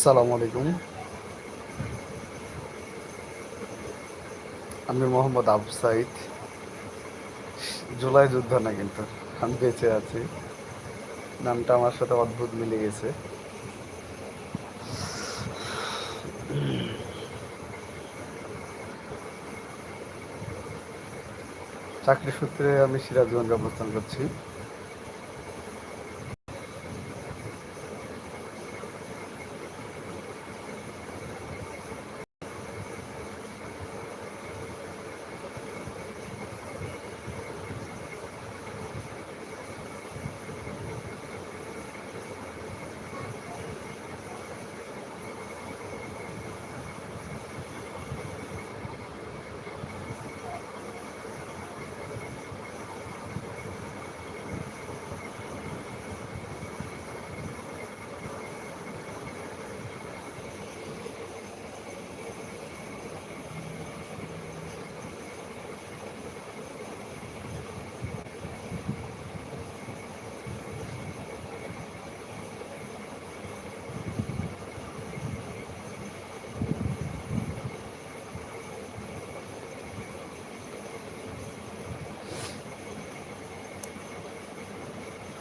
আসসালামু আলাইকুম। আমি মোহাম্মদ আবু সাইদ। জুলাই যুদ্ধ না কিন্তু, আমি বেঁচে আছি। নামটা আমার সাথে অদ্ভুত মিলে গেছে। চাকরি সূত্রে আমি সিরাজগঞ্জে অবস্থান করছি।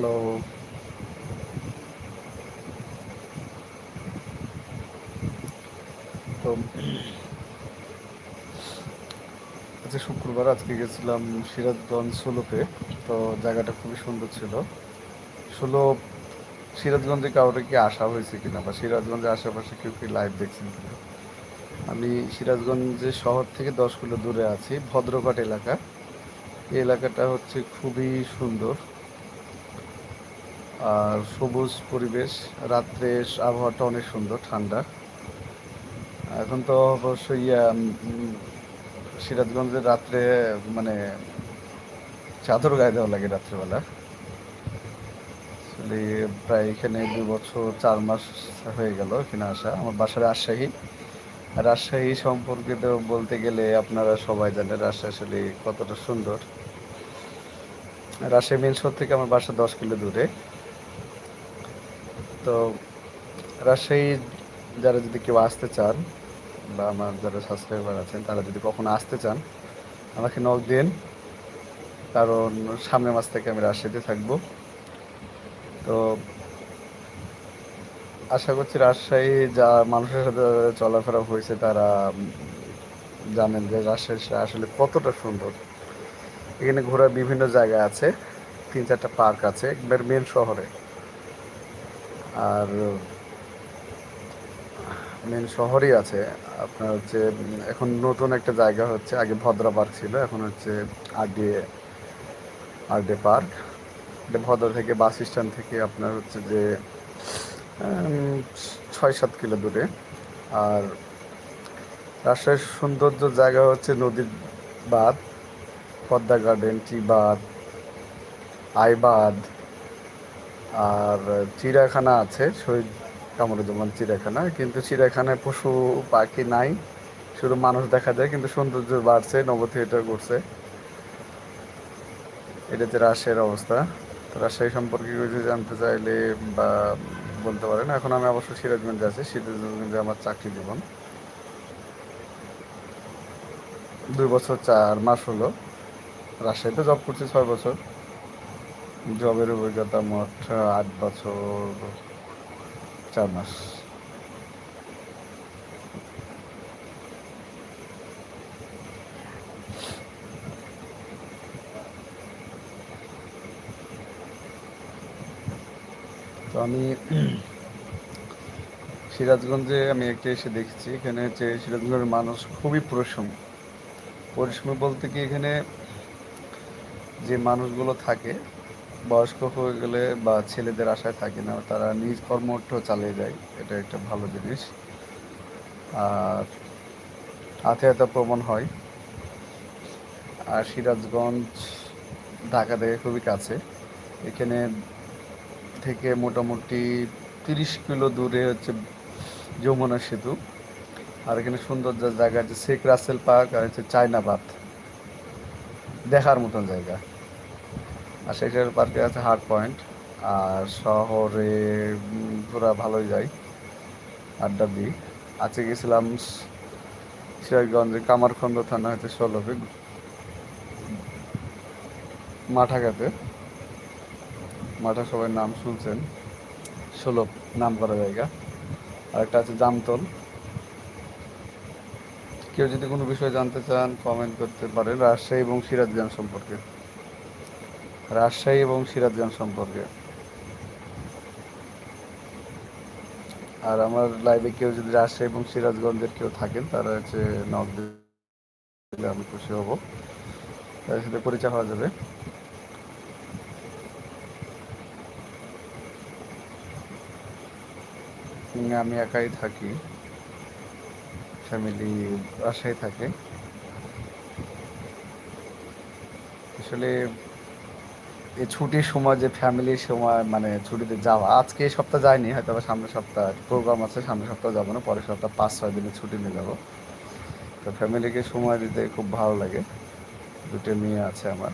হ্যালো তো, আজকে শুক্রবার, আজকে গেছিলাম সিরাজগঞ্জ ষোলোতে। তো জায়গাটা খুবই সুন্দর ছিল। ষোলো, সিরাজগঞ্জে কাউরে কি আসা হয়েছে কিনা বা সিরাজগঞ্জের আশেপাশে কেউ কি লাইভ দেখছেন কিনা? আমি সিরাজগঞ্জের শহর থেকে দশ কিলো দূরে আছি, ভদ্রঘাট এলাকা। এই এলাকাটা হচ্ছে খুবই সুন্দর। আর সবুজ পরিবেশ, রাত্রে আবহাওয়াটা অনেক সুন্দর, ঠান্ডা। এখন তো অবশ্যই সিরাজগঞ্জের রাত্রে মানে চাদর গায়ে দেওয়া লাগে রাত্রেবেলা। আসলে প্রায় এখানে দু বছর, চার মাস হয়ে গেল এখানে আসা। আমার বাসা রাজশাহী। রাজশাহী সম্পর্কে তো বলতে গেলে আপনারা সবাই জানেন, রাজশাহী আসলে কতটা সুন্দর। রাজশাহী মেন শহর থেকে আমার বাসা দশ কিলো দূরে। তো রাজশাহী যারা যদি কেউ আসতে চান বা আমার যারা সাবস্ক্রাইবার আছেন, তারা যদি কখনো আসতে চান, আমাকে নক দিন। কারণ সামনের মাস থেকে আমি রাজশাহীতে থাকব। তো আশা করছি রাজশাহী যা মানুষের সাথে চলাফেরা হয়েছে, তারা জানেন যে রাজশাহী আসলে কতটা সুন্দর। এখানে ঘোরার বিভিন্ন জায়গা আছে, তিন চারটা পার্ক আছে, একবার মেন শহরে। আর মেন শহরই আছে। আপনার হচ্ছে, এখন নতুন একটা জায়গা হচ্ছে, আগে ভদ্রা পার্ক ছিল, এখন হচ্ছে আরডিএ আরডে পার্ক এটা ভদ্রা থেকে বাস স্ট্যান্ড থেকে আপনার হচ্ছে যে ছয় সাত কিলো দূরে। আর রাজশাহীর সৌন্দর্য জায়গা হচ্ছে নদীর বাঁধ, পদ্মা গার্ডেন টি বাঁধ আইবাদ আর চিড়িয়াখানা আছে, শহীদ কামরুজ্জামান চিড়িয়াখানা, কিন্তু চিড়িয়াখানায় পশু পাখি নাই, শুধু মানুষ দেখা যায়, কিন্তু সৌন্দর্য বাড়ছে নব থিয়েটার করছে এটা হচ্ছে রাজশাহীর অবস্থা। রাজশাহী সম্পর্কে কিছু জানতে চাইলে বা বলতে পারেন। এখন আমি অবশ্য সিরাজগঞ্জে আছি, সিরাজগঞ্জে আমার চাকরি জীবন। দুই বছর চার মাস হলো রাজশাহীতে। জব করছি ছয় বছর। জবের অভিজ্ঞতা মোট আট বছর, চার মাস। তো আমি সিরাজগঞ্জে আমি একটা এসে দেখছি, এখানে হচ্ছে সিরাজগঞ্জের মানুষ খুবই পরিশ্রম। পরিশ্রম বলতে কি এখানে যে মানুষগুলো থাকে বয়স্ক হয়ে গেলে বা ছেলেদের আশায় থাকে না, তারা নিজ কর্মঠ চালিয়ে যায়, এটা একটা ভালো জিনিস। আর আত্মীয়তা প্রমাণ হয়। আর সিরাজগঞ্জ, ঢাকা থেকে খুবই কাছে। এখানে থেকে মোটামুটি তিরিশ কিলো দূরে হচ্ছে যমুনা সেতু। আর এখানে সুন্দর জায়গা আছে শেখ রাসেল পার্ক আর হচ্ছে চায়নাবাদ দেখার মতন জায়গা। আর শেখের পার্কে আছে হার্ড পয়েন্ট আর শহরে ঘোরা ভালোই যায়, আড্ডা দিই। আজকে গেছিলাম সিরাজগঞ্জে কামারখন্দ থানা হচ্ছে ষোলোকে মাঠাঘাতে মাঠা সবাই নাম শুনছেন, ষোলো নাম করা জায়গা। আর একটা আছে জামতল। কেউ যদি কোনো বিষয় জানতে চান কমেন্ট করতে পারেন রাজশাহী এবং সিরাজগঞ্জ সম্পর্কে। রাজশাহী এবং সিরাজগঞ্জ সম্পর্কে। আর আমার লাইভে কেউ যদি রাজশাহী এবং সিরাজগঞ্জের কেউ থাকেন, তারা হচ্ছে নক দিলে আমি খুশি হব। তাদের সাথে পরিচয় হওয়া যাবে। আমি একাই থাকি। ফ্যামিলি বাসায় থাকে। আসলে এই ছুটির সময় যে ফ্যামিলির সময় মানে ছুটিতে যাওয়া, আজকে এই সপ্তাহ যায়নি হয়তো আবার সামনের সপ্তাহ প্রোগ্রাম আছে, সামনের সপ্তাহ যাব না, পরের সপ্তাহ পাঁচ, ছয় দিনের ছুটি নিয়ে যাব। তো ফ্যামিলিকে সময় দিতে খুব ভালো লাগে। দুটো মেয়ে আছে আমার।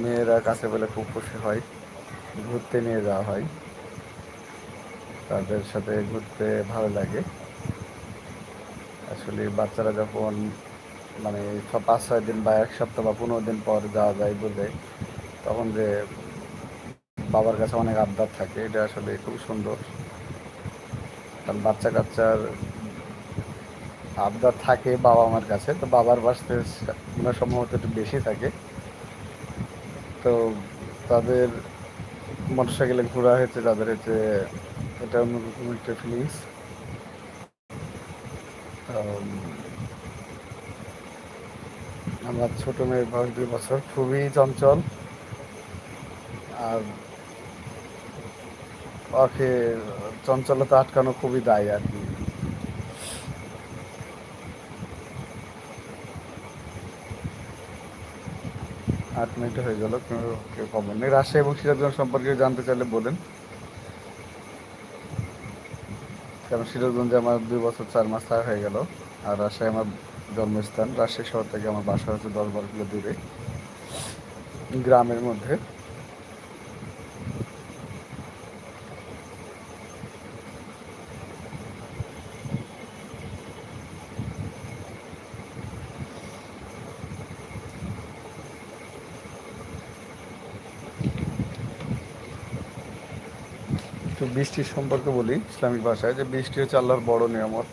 মেয়েরা কাছে বলে খুব খুশি হয়। ঘুরতে নিয়ে যাওয়া হয়। তাদের সাথে ঘুরতে ভালো লাগে। আসলে বাচ্চারা যখন মানে পাঁচ ছয় দিন বা এক সপ্তাহ বা পনেরো দিন পর যাওয়া যায় বলে, তখন যে বাবার কাছে অনেক আবদার থাকে, এটা আসলে খুব সুন্দর। কারণ বাচ্চা কাচ্চার আবদার থাকে বাবা মার কাছে, তো বাবার বাসতে সম্ভবত একটু বেশি থাকে। তো তাদের মোটরসাইকেলে ঘোরা হয়েছে, তাদের হচ্ছে এটা অন্যরকম একটা ফিলিংস আমার ছোট মেয়ের বয়স দুই বছর, খুবই চঞ্চল। আর ওকে চঞ্চলতা আটকানো খুবই দায় আর কি। আট মিনিট হয়ে গেল, কেউ খবর নেই। রাজশাহী এবং সিরাজগঞ্জ সম্পর্কে জানতে চাইলে বলেন। কারণ সিরাজগঞ্জে আমার দুই বছর চার মাস হয়ে গেল, আর রাজশাহী আমার জন্মস্থান, রাজশাহী শহর থেকে আমার বাসা হচ্ছে দশ বারো কিলো দূরে, গ্রামের মধ্যে। বৃষ্টির সম্পর্কে বলি ইসলামিক ভাষায়, যে বৃষ্টি হচ্ছে আল্লাহর বড় নিয়ামত।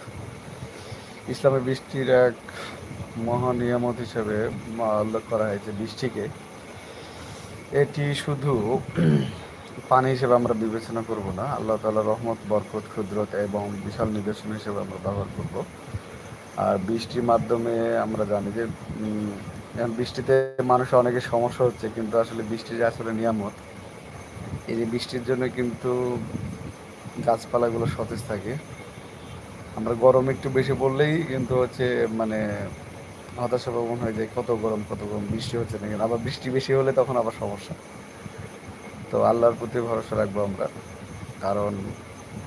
ইসলামে বৃষ্টির এক মহা নিয়ামত হিসেবে উল্লেখ করা হয়েছে বৃষ্টিকে। এটি শুধু পানি হিসেবে আমরা বিবেচনা করব না, আল্লাহ তালা রহমত, বরকত ক্ষুদ্রত এবং বিশাল নিদর্শন হিসেবে আমরা ব্যবহার করব। আর বৃষ্টির মাধ্যমে আমরা জানি যে বৃষ্টিতে মানুষের অনেকের সমস্যা হচ্ছে, কিন্তু আসলে বৃষ্টি যে আসলে নিয়ামত, এই বৃষ্টির জন্য কিন্তু গাছপালাগুলো সতেজ থাকে। আমরা গরম একটু বেশি পড়লেই কিন্তু হচ্ছে মানে হতাশা প্রবণ হয়ে যায় কত গরম কত গরম, বৃষ্টি হচ্ছে না কিন্তু আবার বৃষ্টি বেশি হলে তখন আবার সমস্যা। তো আল্লাহর প্রতি ভরসা রাখব আমরা। কারণ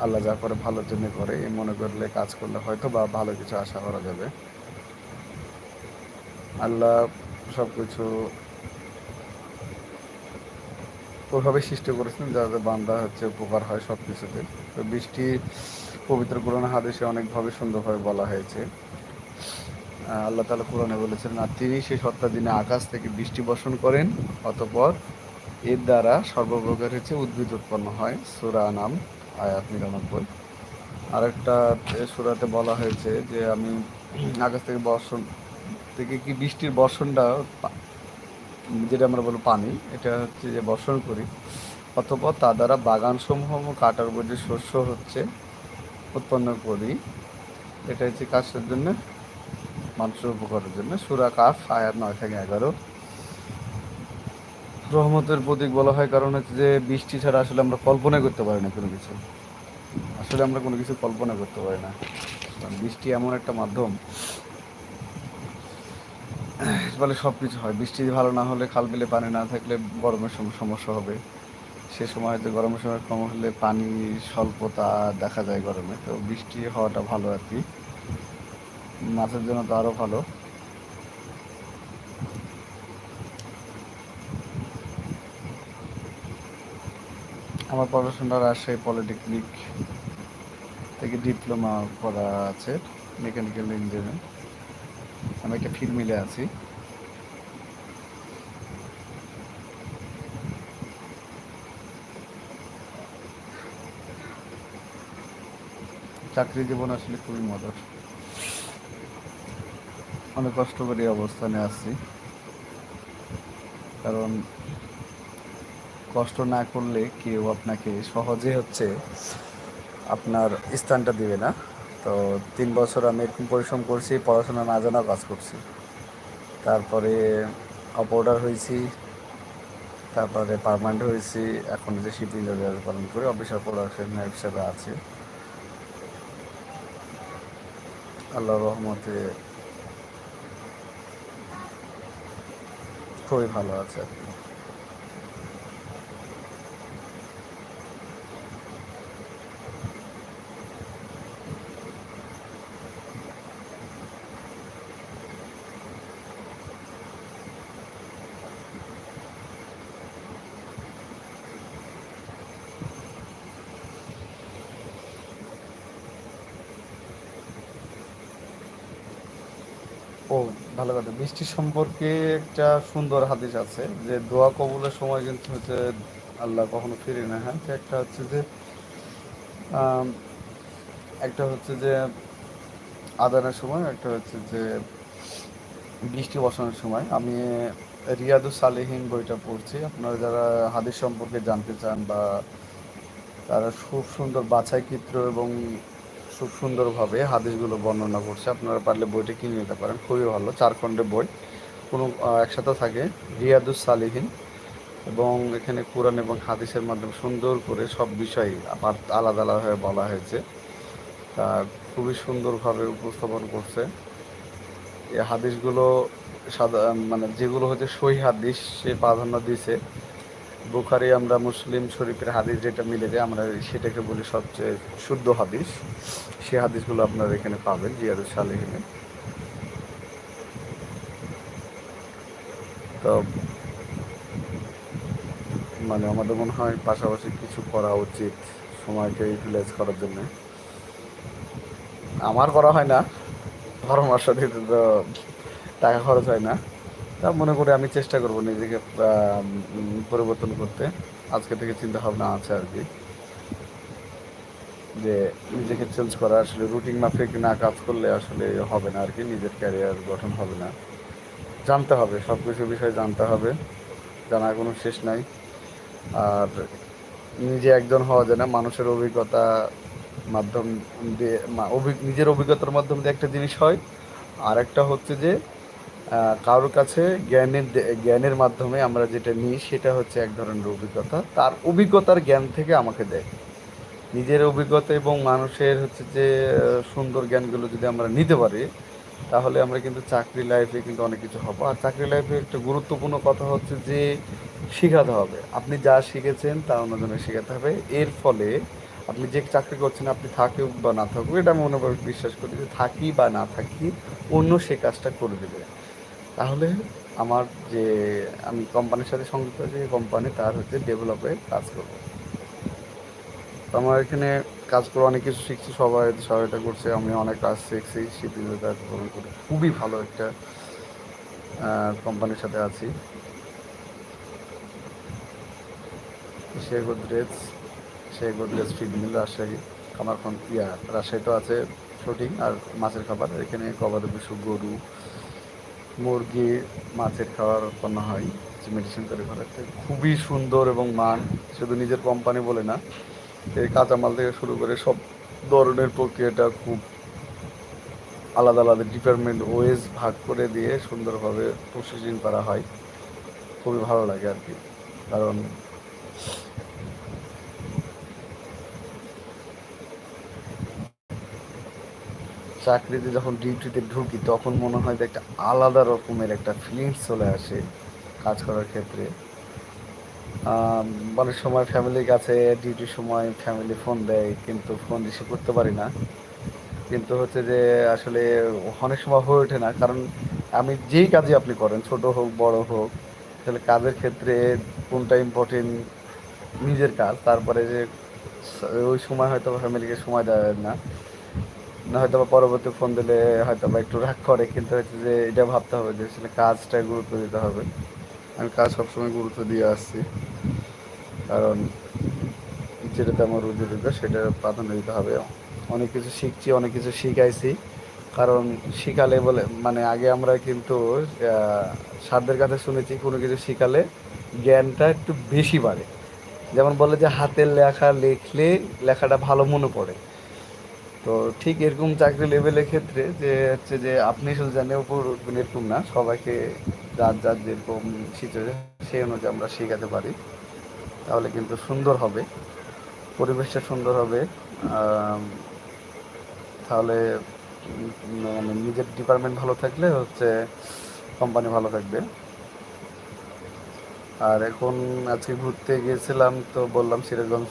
আল্লাহ যা করে ভালোর জন্য করে, এই মনে করলে কাজ করলে হয়তো বা ভালো কিছু আশা করা যাবে। আল্লাহ সব কিছু ওইভাবে সৃষ্টি করেছেন যাতে বান্দা হচ্ছে উপকার হয় সব কিছুতে তো বৃষ্টি পবিত্র কোরআন হাদেশে অনেকভাবে সুন্দরভাবে বলা হয়েছে। আল্লাহ তালা কোরআনে বলেছেন, আর তিনি সেই সত্তা দিনে আকাশ থেকে বৃষ্টি বর্ষণ করেন, অতপর এর দ্বারা সর্বপ্রকার হচ্ছে উদ্ভিদ উৎপন্ন হয়। সুরা নাম আয়াত নিরানব্বই। আরেকটা সুরাতে বলা হয়েছে যে, আমি আকাশ থেকে বর্ষণ, থেকে কি বৃষ্টির বর্ষণটা যেটা আমরা বলব পানি, এটা হচ্ছে যে বর্ষণ করি অথবা তা দ্বারা বাগানসমূহ কাটার উপযোগী শস্য হচ্ছে উৎপন্ন করি। এটা হচ্ছে কাজের জন্য, মানুষের উপকারের জন্য। সুরা কাফ আয়াত নয় থেকে এগারো। রহমতের প্রতীক বলা হয় কারণ হচ্ছে যে, বৃষ্টি ছাড়া আসলে আমরা কল্পনা করতে পারি না কোনো কিছু। আসলে আমরা কোনো কিছু কল্পনা করতে পারি না। কারণ বৃষ্টি এমন একটা মাধ্যম। ফলে সব কিছু হয়। বৃষ্টি ভালো না হলে খাল বিলে পানি না থাকলে গরমের সময় সমস্যা হবে। সে সময় তো গরমের সময় কম হলে পানি স্বল্পতা দেখা যায় গরমে, তো বৃষ্টি হওয়াটা ভালো আর কি। মাছের জন্য তো আরও ভালো। আমার পড়াশোনা রাজশাহী পলিটেকনিক থেকে ডিপ্লোমা করা আছে, মেকানিক্যাল ইঞ্জিনিয়ারিং। আমি একটা ফিল্ড মিলে আছি। চাকরি জীবন আসলে খুবই মজার। অনেক কষ্ট করে অবস্থানে আছি। কারণ কষ্ট না করলে কেউ আপনাকে সহজে হচ্ছে আপনার স্থানটা দিবে না। তো তিন বছর আমি এরকম পরিশ্রম করছি, পড়াশোনা না জানা কাজ করছি। তারপরে অপঅর্ডার হয়েছি, তারপরে পারমানেন্ট হয়েছি, এখন যে শিপিং পালন করে অফিসার প্রোডাকশন হিসাবে আছে। আল্লাহ রহমতে খুবই ভালো আছে আর কি ও ভালো কথা। বৃষ্টি সম্পর্কে একটা সুন্দর হাদিস আছে যে, দোয়া কবুলের সময় কিন্তু হচ্ছে আল্লাহ কখনো ফিরে না। হ্যাঁ একটা হচ্ছে যে একটা হচ্ছে যে, আদানের সময়, একটা হচ্ছে যে, বৃষ্টি বসানোর সময়। আমি রিয়াদু সালেহীন বইটা পড়ছি। আপনারা যারা হাদিস সম্পর্কে জানতে চান বা তারা খুব সুন্দর বাছাইকৃত এবং খুব সুন্দরভাবে হাদিসগুলো বর্ণনা করছে। আপনারা পারলে বইটা কিনে নিতে পারেন, খুবই ভালো চার খণ্ডের বই। কোনো একসাথে থাকে, রিয়াদুস সালিহীন এবং এখানে কোরআন এবং হাদিসের মাধ্যমে সুন্দর করে সব বিষয় আবার আলাদা আলাদাভাবে বলা হয়েছে। তা খুবই সুন্দরভাবে উপস্থাপন করছে। এই হাদিসগুলো সাদা মানে যেগুলো হচ্ছে সই হাদিস, সে প্রাধান্য দিয়েছে। বুখারি, আমরা মুসলিম শরীফের হাদিস যেটা মিলে যায়, আমরা সেটাকে বলি সবচেয়ে শুদ্ধ হাদিস। সে হাদিসগুলো আপনারা এখানে পাবেন জিয়াদুল সালেহিনে। তো মানে আমাদের মনে হয় পাশাপাশি কিছু করা উচিত সময়কে ইউটিলাইজ করার জন্য। আমার করা হয় না, পরামর্শ দিতে তো টাকা খরচ হয় না। তা মনে করি আমি চেষ্টা করব নিজেকে পরিবর্তন করতে। আজকে থেকে চিন্তা ভাবনা আছে আর কি। যে নিজেকে চেঞ্জ করা, আসলে রুটিন মাফিক না কাজ করলে আসলে হবে না আর কি নিজের ক্যারিয়ার গঠন হবে না। জানতে হবে সব কিছু বিষয়ে জানতে হবে, জানার কোনো শেষ নাই। আর নিজে একজন হওয়া যায় না, মানুষের অভিজ্ঞতা মাধ্যম দিয়ে নিজের অভিজ্ঞতার মাধ্যম দিয়ে একটা জিনিস হয়। আর একটা হচ্ছে যে কারোর কাছে জ্ঞানের জ্ঞানের মাধ্যমে আমরা যেটা নিই, সেটা হচ্ছে এক ধরনের অভিজ্ঞতা। তার অভিজ্ঞতার জ্ঞান থেকে আমাকে দেয়। নিজের অভিজ্ঞতা এবং মানুষের হচ্ছে যে সুন্দর জ্ঞানগুলো যদি আমরা নিতে পারি, তাহলে আমরা কিন্তু চাকরি লাইফে কিন্তু অনেক কিছু হব। আর চাকরি লাইফে একটা গুরুত্বপূর্ণ কথা হচ্ছে যে, শেখাতে হবে। আপনি যা শিখেছেন, তা অন্যজনের শেখাতে হবে। এর ফলে আপনি যে চাকরি করছেন, আপনি থাকুক বা না থাকুক, এটা আমি করি বিশ্বাস করি যে, থাকি বা না থাকি, অন্য সে কাজটা করে দেবে। তাহলে আমার যে, আমি কোম্পানির সাথে সংযুক্ত আছে কোম্পানি তার হচ্ছে ডেভেলপে কাজ করব। তো আমার এখানে কাজ করে অনেক কিছু শিখছি, সবাই সহায়তা করছে, আমি অনেক কাজ শিখছি গ্রহণ করে। খুবই ভালো একটা কোম্পানির সাথে আছি। সে গোদরেজ সে গোদরেজ ফিড মিল রাজশাহী, আমার এখন ইয়া, রাজশাহী তো আছে শুটিং আর মাছের খাবার। এখানে গবাদি পশু, গরু, মুরগি, মাছের খাবার উৎপন্ন হয় মেডিসিন তৈরি করাতে খুবই সুন্দর এবং মান, শুধু নিজের কোম্পানি বলে না এই কাঁচামাল থেকে শুরু করে সব ধরনের প্রক্রিয়াটা খুব আলাদা আলাদা ডিপার্টমেন্ট ওয়েজ ভাগ করে দিয়ে সুন্দরভাবে প্রসেসিং করা হয়। খুবই ভালো লাগে আর কি। কারণ চাকরিতে যখন ডিউটিতে ঢুকি, তখন মনে হয় যে একটা আলাদা রকমের একটা ফিলিংস চলে আসে কাজ করার ক্ষেত্রে। অনেক সময় ফ্যামিলির কাছে ডিউটির সময় ফ্যামিলি ফোন দেয়, কিন্তু ফোন রিসিভ করতে পারি না। কিন্তু হচ্ছে যে, আসলে অনেক সময় হয়ে ওঠে না, কারণ আমি যেই কাজই আপনি করেন, ছোট হোক, বড় হোক, তাহলে কাজের ক্ষেত্রে কোনটা ইম্পর্টেন্ট নিজের কাজ, তারপরে যে ওই সময় হয়তো ফ্যামিলিকে সময় দেওয়া না। না হয়তো বা পরবর্তী ফোন দিলে হয়তো বা একটু রাগ করে, কিন্তু হচ্ছে যে এটা ভাবতে হবে যে, আসলে কাজটায় গুরুত্ব দিতে হবে। আমি কাজ সবসময় গুরুত্ব দিয়ে আসছি। কারণ যেটাতে আমার রুজি দিতে সেটা প্রাধান্য দিতে হবে। অনেক কিছু শিখছি, অনেক কিছু শিখাইছি। কারণ শিখালে বলে মানে আগে আমরা কিন্তু সারদের কাছে শুনেছি, কোনো কিছু শিখালে জ্ঞানটা একটু বেশি বাড়ে। যেমন বলে যে, হাতের লেখা লিখলে লেখাটা ভালো মনে পড়ে। তো ঠিক এরকম চাকরি লেভেলের ক্ষেত্রে যে, হচ্ছে যে, আপনি শুধু জানেন উপর এরকম না, সবাইকে যার যার যেরকম সিচুয়েশন সেই অনুযায়ী আমরা শেখাতে পারি। তাহলে কিন্তু সুন্দর হবে। পরিবেশটা সুন্দর হবে। তাহলে মানে নিজের ডিপার্টমেন্ট ভালো থাকলে হচ্ছে কোম্পানি ভালো থাকবে। আর এখন আজকে ঘুরতে গিয়েছিলাম তো বললাম সিরাজগঞ্জ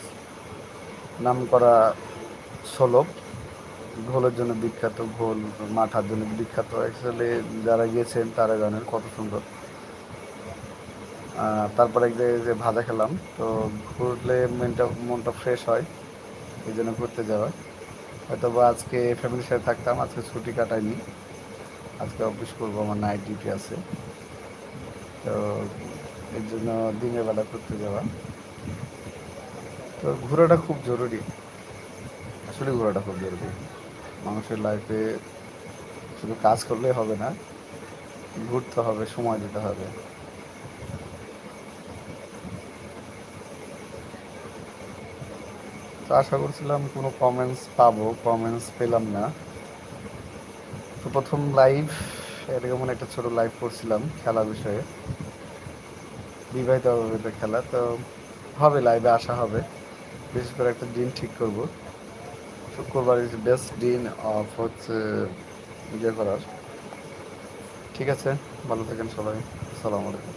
নাম করা সলভ ঘোলের জন্য বিখ্যাত ঘোল, মাঠার জন্য বিখ্যাত। অ্যাকচুয়ালি যারা গিয়েছেন তারা জানেন কত সুন্দর। তারপরে এক জায়গায় যে ভাজা খেলাম, তো ঘুরলে মনটা মনটা ফ্রেশ হয়, এই জন্য ঘুরতে যাওয়া হয়তো বা আজকে ফ্যামিলির সাথে থাকতাম, আজকে ছুটি কাটাইনি। আজকে অফিস করব, আমার নাইট ডিউটি আছে। তো এর জন্য দিনের বেলা ঘুরতে যাওয়া। তো ঘোরাটা খুব জরুরি। আসলে ঘোরাটা খুব জরুরি। মানুষের লাইফে শুধু কাজ করলে হবে না, ঘুরতে হবে, সময় দিতে হবে। তো আশা করছিলাম কোনো কমেন্টস পাবো কমেন্টস পেলাম না। তো প্রথম লাইভ এরকম একটা ছোট লাইভ করছিলাম খেলা বিষয়ে। বিবাহিত অবিবাহিত খেলা, তো হবে লাইভে আসা হবে। বিশেষ করে একটা দিন ঠিক করব। শুক্রবার ইজ বেস্ট দিন অফ হচ্ছে ইয়ে করার। ঠিক আছে, ভালো থাকেন সবাই, আসসালামু আলাইকুম।